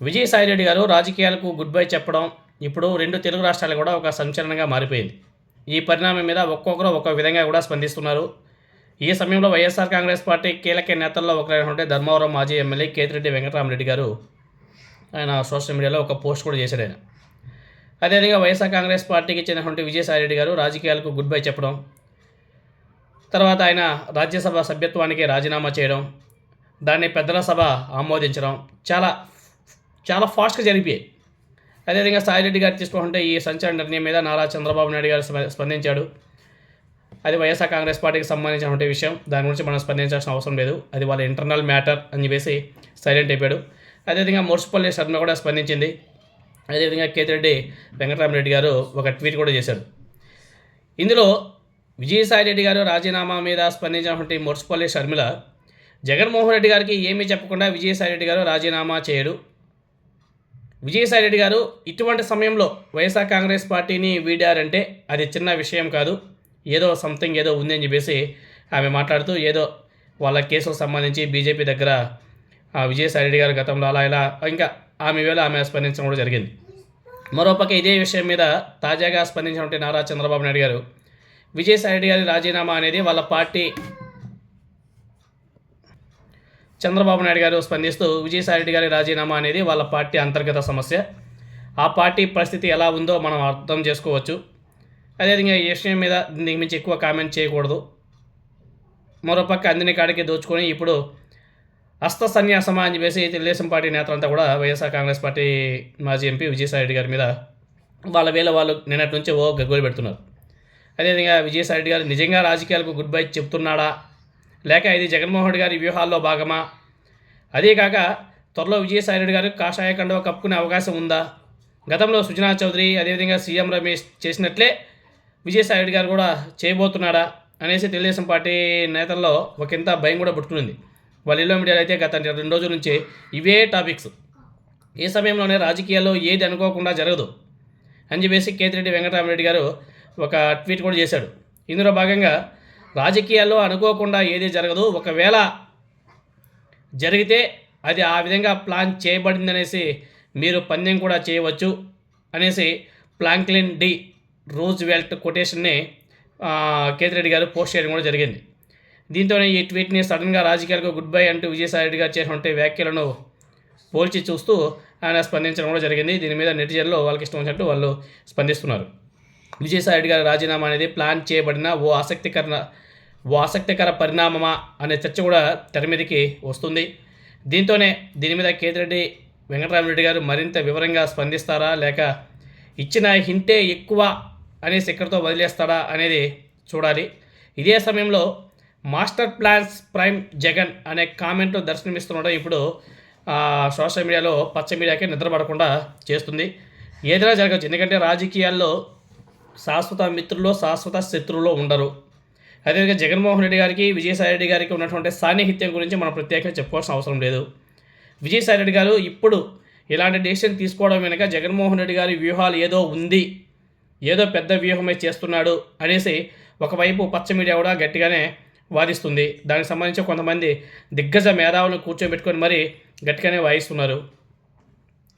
విజయసాయిరెడ్డి గారు రాజకీయాలకు good bye చెప్పడం ఇప్పుడు రెండు తెలుగు రాష్ట్రాలు కూడా ఒక సంచలనంగా మారిపోయింది. ఈ పరిణామం మీద ఒక్కొక్కరు ఒక్కో విధంగా కూడా స్పందిస్తున్నారు. ఈ సమయంలో వైఎస్ఆర్ కాంగ్రెస్ పార్టీ కీలక నేతల్లో ఒకరైనటువంటి ధర్మవరం మాజీ ఎమ్మెల్యే కేతిరెడ్డి వెంకటరామరెడ్డి గారు ఆయన సోషల్ మీడియాలో ఒక పోస్ట్ కూడా చేశాడు ఆయన. అదేవిధంగా వైఎస్ఆర్ కాంగ్రెస్ పార్టీకి చెందినటువంటి విజయసాయిరెడ్డి గారు రాజకీయాలకు గుడ్ బై చెప్పడం తర్వాత ఆయన రాజ్యసభ సభ్యత్వానికి రాజీనామా చేయడం దాన్ని పెద్దల సభ ఆమోదించడం చాలా చాలా ఫాస్ట్గా జరిపాయి. అదేవిధంగా సాయిరెడ్డి గారు తీసుకుంటే ఈ సంచలన నిర్ణయం మీద నారా చంద్రబాబు నాయుడు గారు స్పందించాడు. అది వైఎస్ఆర్ కాంగ్రెస్ పార్టీకి సంబంధించినటువంటి విషయం. దాని గురించి మనం స్పందించాల్సిన అవసరం లేదు. అది వాళ్ళ ఇంటర్నల్ మ్యాటర్ అని చెప్పేసి సైలెంట్ అయిపోయాడు. అదేవిధంగా మున్సిపల్ శర్మ కూడా స్పందించింది. అదేవిధంగా కేతిరెడ్డి వెంకటరామరెడ్డి గారు ఒక ట్వీట్ కూడా చేశాడు ఇందులో విజయసాయిరెడ్డి గారు రాజీనామా మీద స్పందించినటువంటి మున్సిపల్ షర్మిల జగన్మోహన్ రెడ్డి గారికి ఏమీ చెప్పకుండా విజయసాయిరెడ్డి గారు రాజీనామా చేయడు. విజయసాయిరెడ్డి గారు ఇటువంటి సమయంలో వైఎస్ఆర్ కాంగ్రెస్ పార్టీని వీడారంటే అది చిన్న విషయం కాదు. ఏదో సంథింగ్ ఏదో ఉందని చెప్పేసి ఆమె మాట్లాడుతూ ఏదో వాళ్ళ కేసుకు సంబంధించి బీజేపీ దగ్గర ఆ విజయసాయిరెడ్డి గారు గతంలో అలా ఇలా ఇంకా ఆమె వేళ ఆమె స్పందించడం కూడా జరిగింది. మరోపక్క ఇదే విషయం మీద తాజాగా స్పందించినటువంటి నారా చంద్రబాబు నాయుడు గారు విజయసాయిరెడ్డి గారి రాజీనామా అనేది వాళ్ళ పార్టీ చంద్రబాబు నాయుడు గారు స్పందిస్తూ విజయసాయిరెడ్డి గారి రాజీనామా అనేది వాళ్ళ పార్టీ అంతర్గత సమస్య. ఆ పార్టీ పరిస్థితి ఎలా ఉందో మనం అర్థం చేసుకోవచ్చు. అదేవిధంగా ఈ విషయం మీద దీనికి మించి ఎక్కువ కామెంట్ చేయకూడదు. మరోపక్క అందిన కాడికి దోచుకొని ఇప్పుడు హస్త సన్యాసమా అని చెప్పేసి తెలుగుదేశం పార్టీ నేతలంతా కూడా వైఎస్ఆర్ కాంగ్రెస్ పార్టీ మాజీ ఎంపీ విజయసాయిరెడ్డి గారి మీద వాళ్ళ వేళ వాళ్ళు నిన్నటి నుంచి ఓ గగ్గోలు పెడుతున్నారు. అదేవిధంగా విజయసాయిరెడ్డి గారు నిజంగా రాజకీయాలకు గుడ్ బై చెప్తున్నాడా? లేక ఇది జగన్మోహన్ రెడ్డి గారి వ్యూహాల్లో భాగమా? అదే కాక త్వరలో విజయసాయిరెడ్డి గారు కాషాయ కండవ కప్పుకునే అవకాశం ఉందా? గతంలో సుజనా చౌదరి అదేవిధంగా సీఎం రమేష్ చేసినట్లే విజయసాయిరెడ్డి గారు కూడా చేయబోతున్నాడా అనేసి తెలుగుదేశం పార్టీ నేతల్లో ఒకంత భయం కూడా పుట్టుకుంది. వాళ్ళ మీడియాలో అయితే గత రెండు రోజుల నుంచి ఇవే టాపిక్స్. ఏ సమయంలోనే రాజకీయాల్లో ఏది అనుకోకుండా జరగదు అని చెప్పేసి కేతిరెడ్డి వెంకటరామరెడ్డి గారు ఒక ట్వీట్ కూడా చేశాడు. ఇందులో భాగంగా రాజకీయాల్లో అనుకోకుండా ఏది జరగదు. ఒకవేళ జరిగితే అది ఆ విధంగా ప్లాన్ చేయబడిందనేసి మీరు పందెం కూడా చేయవచ్చు అనేసి ప్లాంక్లిన్ డి రోజ్ వెల్ట్ కొటేషన్ని కేతి కేతిరెడ్డి గారు పోస్ట్ చేయడం కూడా జరిగింది. దీంతోనే ఈ ట్వీట్ని సడన్గా రాజకీయాలకు గుడ్ బై అంటూ విజయసాయిరెడ్డి గారు చేసినటువంటి వ్యాఖ్యలను పోల్చి చూస్తూ ఆయన స్పందించడం కూడా జరిగింది. దీని మీద నెటిజన్లు వాళ్ళకి ఇష్టం వచ్చినట్టు వాళ్ళు స్పందిస్తున్నారు. విజయసాయిరెడ్డి గారి రాజీనామా అనేది ప్లాన్ చేయబడిన ఓ ఆసక్తికర ఓ ఆసక్తికర పరిణామమా అనే చర్చ కూడా తెర మీదకి వస్తుంది. దీంతోనే దీని మీద కేతిరెడ్డి వెంకటరామరెడ్డి గారు మరింత వివరంగా స్పందిస్తారా? లేక ఇచ్చిన హింటే ఎక్కువ అనేసి ఇక్కడితో వదిలేస్తాడా అనేది చూడాలి. ఇదే సమయంలో మాస్టర్ ప్లాన్స్ ప్రైమ్ జగన్ అనే కామెంట్ దర్శనమిస్తుండడం ఇప్పుడు సోషల్ మీడియాలో పచ్చ మీడియాకే నిద్రపడకుండా చేస్తుంది. ఏదైనా జరగచ్చు. ఎందుకంటే రాజకీయాల్లో శాశ్వత మిత్రులు శాశ్వత శత్రువులో ఉండరు. అదేవిధంగా జగన్మోహన్ రెడ్డి గారికి విజయసాయి రెడ్డి గారికి ఉన్నటువంటి సాన్నిహిత్యం గురించి మనం ప్రత్యేకంగా చెప్పుకోవాల్సిన అవసరం లేదు. విజయసాయి రెడ్డి గారు ఇప్పుడు ఇలాంటి డెసిషన్ తీసుకోవడం వెనుక జగన్మోహన్ రెడ్డి గారి వ్యూహాలు ఏదో ఉంది ఏదో పెద్ద వ్యూహమే చేస్తున్నాడు అనేసి ఒకవైపు పచ్చ మీడియా కూడా గట్టిగానే వాదిస్తుంది. దానికి సంబంధించి కొంతమంది దిగ్గజ మేధావులను కూర్చోబెట్టుకొని మరీ గట్టిగానే వాయిస్తున్నారు.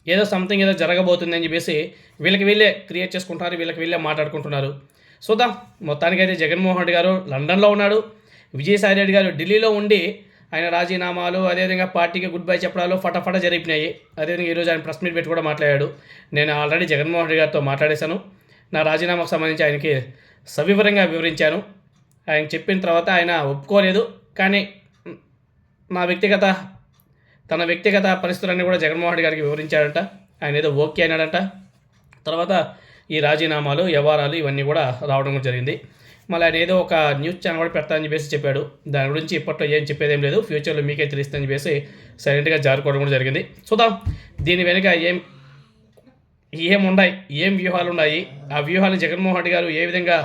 ఏదో సంథింగ్ ఏదో జరగబోతుంది అని చెప్పేసి వీళ్ళకి వీళ్ళే క్రియేట్ చేసుకుంటున్నారు వీళ్ళకి వీళ్ళే మాట్లాడుకుంటున్నారు. చూద్దాం. మొత్తానికైతే జగన్మోహన్ రెడ్డి గారు లండన్లో ఉన్నాడు. విజయసాయి రెడ్డి గారు ఢిల్లీలో ఉండి ఆయన రాజీనామాలు అదేవిధంగా పార్టీకి గుడ్ బై చెప్పడాలు ఫటాఫట జరిగినాయి. అదేవిధంగా ఈరోజు ఆయన ప్రెస్ మీట్ పెట్టి కూడా మాట్లాడాడు. నేను ఆల్రెడీ జగన్మోహన్ రెడ్డి గారితో మాట్లాడేశాను. నా రాజీనామాకు సంబంధించి ఆయనకి సవివరంగా వివరించాను. ఆయన చెప్పిన తర్వాత ఆయన ఒప్పుకోలేదు. కానీ నా వ్యక్తిగత తన వ్యక్తిగత పరిస్థితులన్నీ కూడా జగన్మోహన్ రెడ్డి గారికి వివరించాడట. ఆయన ఏదో ఓకే అన్నాడట. తర్వాత ఈ రాజీనామాలు వ్యవహారాలు ఇవన్నీ కూడా రావడం కూడా జరిగింది. మళ్ళీ ఆయన ఏదో ఒక న్యూస్ ఛానల్ కూడా పెడతానని చెప్పేసి చెప్పాడు. దాని గురించి ఇప్పట్లో ఏం చెప్పేదేం లేదు. ఫ్యూచర్లో మీకే తెలుస్తుందని చెప్పేసి సైలెంట్గా జారుకోవడం కూడా జరిగింది. చూద్దాం. దీని వెనుక ఏం ఏం ఉన్నాయి ఏం వ్యూహాలు ఉన్నాయి ఆ వ్యూహాలు జగన్మోహన్ రెడ్డి గారు ఏ విధంగా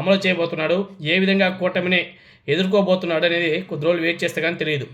అమలు చేయబోతున్నాడు? ఏ విధంగా కూటమిని ఎదుర్కోబోతున్నాడు అనేది కొద్ది రోజులు వెయిట్ చేస్తే కానీ తెలియదు.